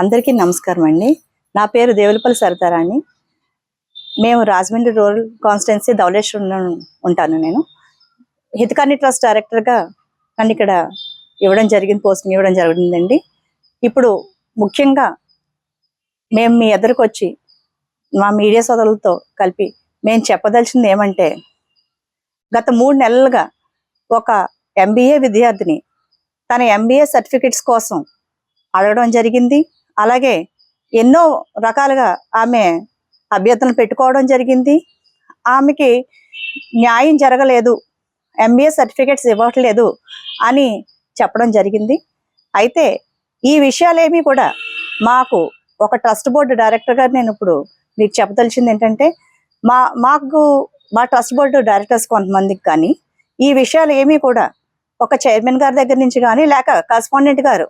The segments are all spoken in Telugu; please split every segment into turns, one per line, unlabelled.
అందరికీ నమస్కారం అండి. నా పేరు దేవులపల్లి సరితారాణి. మేము రాజమండ్రి రూరల్ కాన్స్టిట్యున్సీ ధవళేశ్వరం ఉంటాను నేను. హితకాని ట్రస్ట్ డైరెక్టర్గా నన్ను ఇక్కడ ఇవ్వడం జరిగింది పోస్టింగ్ ఇవ్వడం జరిగిందండి. ఇప్పుడు ముఖ్యంగా మేము మీ ఎదురుకు వచ్చి మా మీడియా సోదరులతో కలిపి మేము చెప్పదలిచింది ఏమంటే గత మూడు నెలలుగా ఒక ఎంబీఏ విద్యార్థిని తన ఎంబీఏ సర్టిఫికెట్స్ కోసం అడగడం జరిగింది. అలాగే ఎన్నో రకాలుగా ఆమె అభ్యర్థనలు పెట్టుకోవడం జరిగింది. ఆమెకి న్యాయం జరగలేదు. ఎంబీఏ సర్టిఫికేట్స్ ఇవ్వట్లేదు అని చెప్పడం జరిగింది. అయితే ఈ విషయాలేమీ కూడా మాకు ఒక ట్రస్ట్ బోర్డు డైరెక్టర్గా నేను ఇప్పుడు మీకు చెప్పదలిచింది ఏంటంటే మా మాకు మా ట్రస్ట్ బోర్డు డైరెక్టర్స్ కొంతమందికి కానీ ఈ విషయాలు ఏమీ కూడా ఒక చైర్మన్ గారి దగ్గర నుంచి కానీ లేక కరస్పాండెంట్ గారు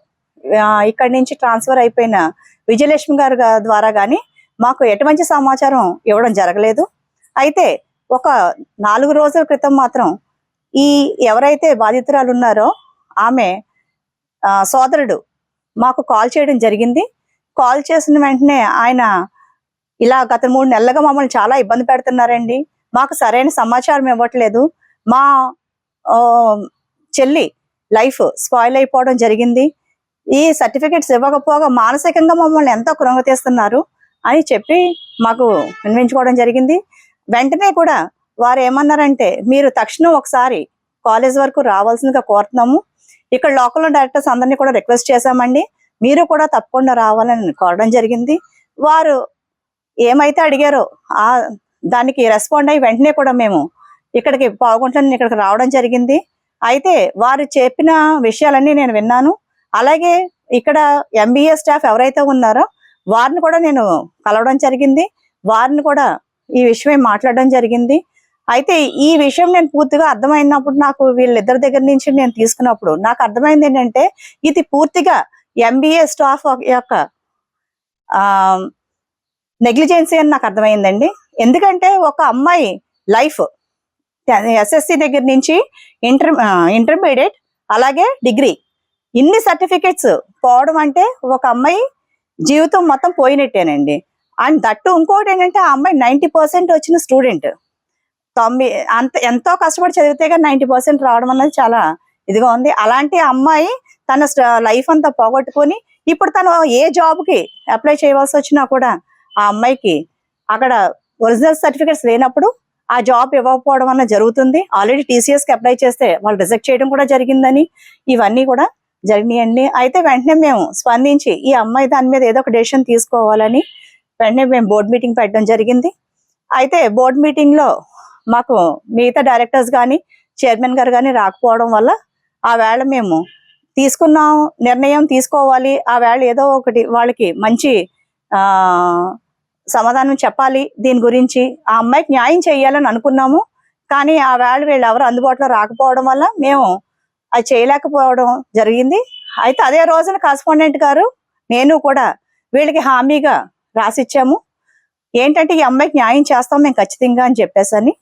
ఇక్కడి నుంచి ట్రాన్స్ఫర్ అయిపోయిన విజయలక్ష్మి గారు ద్వారా కానీ మాకు ఎటువంటి సమాచారం ఇవ్వడం జరగలేదు. అయితే ఒక నాలుగు రోజుల క్రితం మాత్రం ఈ ఎవరైతే బాధితురాలు ఉన్నారో ఆమె సోదరుడు మాకు కాల్ చేయడం జరిగింది. కాల్ చేసిన వెంటనే ఆయన ఇలా గత మూడు నెలలుగా మమ్మల్ని చాలా ఇబ్బంది పెడుతున్నారండి. మాకు సరైన సమాచారం ఇవ్వట్లేదు. మా చెల్లి లైఫ్ స్పాయిల్ అయిపోవడం జరిగింది. ఈ సర్టిఫికెట్స్ ఇవ్వకపోగా మానసికంగా మమ్మల్ని ఎంతో కృంగతీస్తున్నారు అని చెప్పి మాకు వినిపించుకోవడం జరిగింది. వెంటనే కూడా వారు ఏమన్నారంటే మీరు తక్షణం ఒకసారి కాలేజ్ వరకు రావాల్సిందిగా కోరుతున్నాము. ఇక్కడ లోకల్ డైరెక్టర్స్ అందరినీ కూడా రిక్వెస్ట్ చేశామండి. మీరు కూడా తప్పకుండా రావాలని కోరడం జరిగింది. వారు ఏమైతే అడిగారో ఆ దానికి రెస్పాండ్ అయ్యి వెంటనే కూడా మేము ఇక్కడికి పావుగుంట్లని ఇక్కడికి రావడం జరిగింది. అయితే వారు చెప్పిన విషయాలన్నీ నేను విన్నాను. అలాగే ఇక్కడ ఎంబీఏ స్టాఫ్ ఎవరైతే ఉన్నారో వారిని కూడా నేను కలవడం జరిగింది. వారిని కూడా ఈ విషయమే మాట్లాడడం జరిగింది. అయితే ఈ విషయం నేను పూర్తిగా అర్థమైనప్పుడు నాకు వీళ్ళిద్దరి దగ్గర నుంచి నేను తీసుకున్నప్పుడు నాకు అర్థమైంది ఏంటంటే ఇది పూర్తిగా ఎంబీఏ స్టాఫ్ యొక్క నెగ్లిజెన్సీ అని నాకు అర్థమైందండి. ఎందుకంటే ఒక అమ్మాయి లైఫ్ ఎస్ఎస్సి దగ్గర నుంచి ఇంటర్ ఇంటర్మీడియట్ అలాగే డిగ్రీ ఇన్ని సర్టిఫికెట్స్ పోవడం అంటే ఒక అమ్మాయి జీవితం మొత్తం పోయినట్టేనండి. అండ్ దట్టు ఇంకోటి ఏంటంటే ఆ అమ్మాయి నైంటీ పర్సెంట్ వచ్చిన స్టూడెంట్. తొమ్మిది అంత ఎంతో కష్టపడి చదివితే కానీ నైంటీ పర్సెంట్ రావడం అన్నది చాలా ఇదిగా ఉంది. అలాంటి అమ్మాయి తన లైఫ్ అంతా పోగొట్టుకొని ఇప్పుడు తను ఏ జాబ్కి అప్లై చేయవలసి వచ్చినా కూడా ఆ అమ్మాయికి అక్కడ ఒరిజినల్ సర్టిఫికేట్స్ లేనప్పుడు ఆ జాబ్ ఇవ్వకపోవడం అన్న జరుగుతుంది. ఆల్రెడీ టీసీఎస్కి అప్లై చేస్తే వాళ్ళు రిజెక్ట్ చేయడం కూడా జరిగిందని ఇవన్నీ కూడా జరిగినాయండి. అయితే వెంటనే మేము స్పందించి ఈ అమ్మాయి దాని మీద ఏదో ఒక డెసిషన్ తీసుకోవాలని వెంటనే మేము బోర్డు మీటింగ్ పెట్టడం జరిగింది. అయితే బోర్డు మీటింగ్లో మాకు మిగతా డైరెక్టర్స్ కానీ చైర్మన్ గారు కానీ రాకపోవడం వల్ల ఆ వేళ మేము తీసుకున్నాం నిర్ణయం తీసుకోవాలి. ఆ వేళ ఏదో ఒకటి వాళ్ళకి మంచి సమాధానం చెప్పాలి దీని గురించి. ఆ అమ్మాయికి న్యాయం చేయాలని అనుకున్నాము. కానీ ఆ వేళ వీళ్ళు ఎవరు అందుబాటులో రాకపోవడం వల్ల మేము అది చేయలేకపోవడం జరిగింది. అయితే అదే రోజున కరస్పాండెంట్ గారు నేను కూడా వీళ్ళకి హామీగా రాసిచ్చాము. ఏంటంటే ఈ అమ్మాయికి న్యాయం చేస్తాం మేము ఖచ్చితంగా అని చెప్పేసని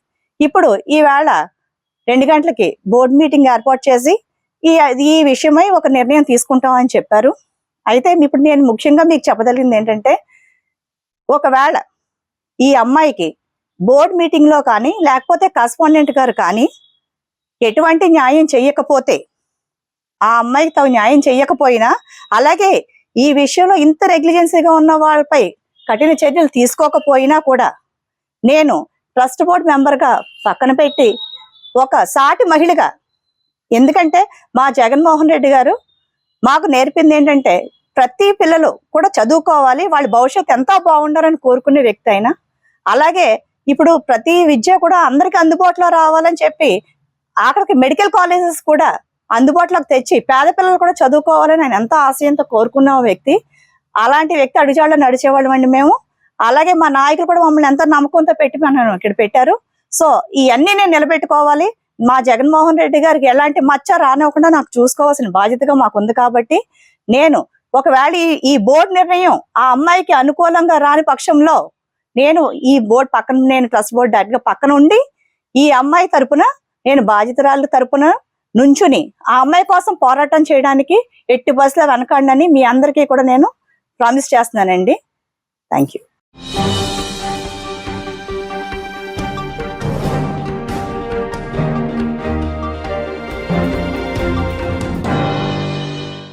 ఇప్పుడు ఈవేళ రెండు గంటలకి బోర్డు మీటింగ్ ఏర్పాటు చేసి ఈ ఈ విషయమై ఒక నిర్ణయం తీసుకుంటామని చెప్పారు. అయితే ఇప్పుడు నేను ముఖ్యంగా మీకు చెప్పదలిగింది ఏంటంటే ఒకవేళ ఈ అమ్మాయికి బోర్డు మీటింగ్లో కానీ లేకపోతే కరస్పాండెంట్ గారు కానీ ఎటువంటి న్యాయం చెయ్యకపోతే ఆ అమ్మాయికి తగు న్యాయం చెయ్యకపోయినా అలాగే ఈ విషయంలో ఇంత నెగ్లిజెన్సీగా ఉన్న వాళ్ళపై కఠిన చర్యలు తీసుకోకపోయినా కూడా నేను ట్రస్ట్ బోర్డు మెంబర్గా పక్కన పెట్టి ఒక సాటి మహిళగా ఎందుకంటే మా జగన్మోహన్ రెడ్డి గారు మాకు నేర్పింది ఏంటంటే ప్రతి పిల్లలు కూడా చదువుకోవాలి వాళ్ళ భవిష్యత్తు ఎంతో బాగుండాలని కోరుకునే వ్యక్తి అయినా అలాగే ఇప్పుడు ప్రతి విద్య కూడా అందరికి అందుబాటులో రావాలని చెప్పి ఆఖరికి మెడికల్ కాలేజెస్ కూడా అందుబాటులోకి తెచ్చి పేద పిల్లలు కూడా చదువుకోవాలని ఆయన ఎంతో ఆశయంతో కోరుకున్న వ్యక్తి. అలాంటి వ్యక్తి అడుగుజాడలో నడిచేవాళ్ళం అండి మేము. అలాగే మా నాయకులు కూడా మమ్మల్ని ఎంతో నమ్మకంతో పెట్టి మనం ఇక్కడ పెట్టారు. సో ఇవన్నీ నేను నిలబెట్టుకోవాలి. మా జగన్మోహన్ రెడ్డి గారికి ఎలాంటి మచ్చ రానివ్వకుండా నాకు చూసుకోవాల్సిన బాధ్యతగా మాకు ఉంది కాబట్టి నేను ఒకవేళ ఈ- ఈ బోర్డు నిర్ణయం ఆ అమ్మాయికి అనుకూలంగా రాని పక్షంలో నేను ఈ బోర్డు పక్కన నేను ట్రస్ట్ బోర్డు దగ్గర పక్కన ఉండి ఈ అమ్మాయి తరపున నేను బాధితురాళ్ళ తరపున నుంచుని ఆ అమ్మాయి కోసం పోరాటం చేయడానికి ఎట్టి బస్సులో వెనకండి మీ అందరికీ కూడా నేను ప్రామిస్ చేస్తున్నానండి. Thank you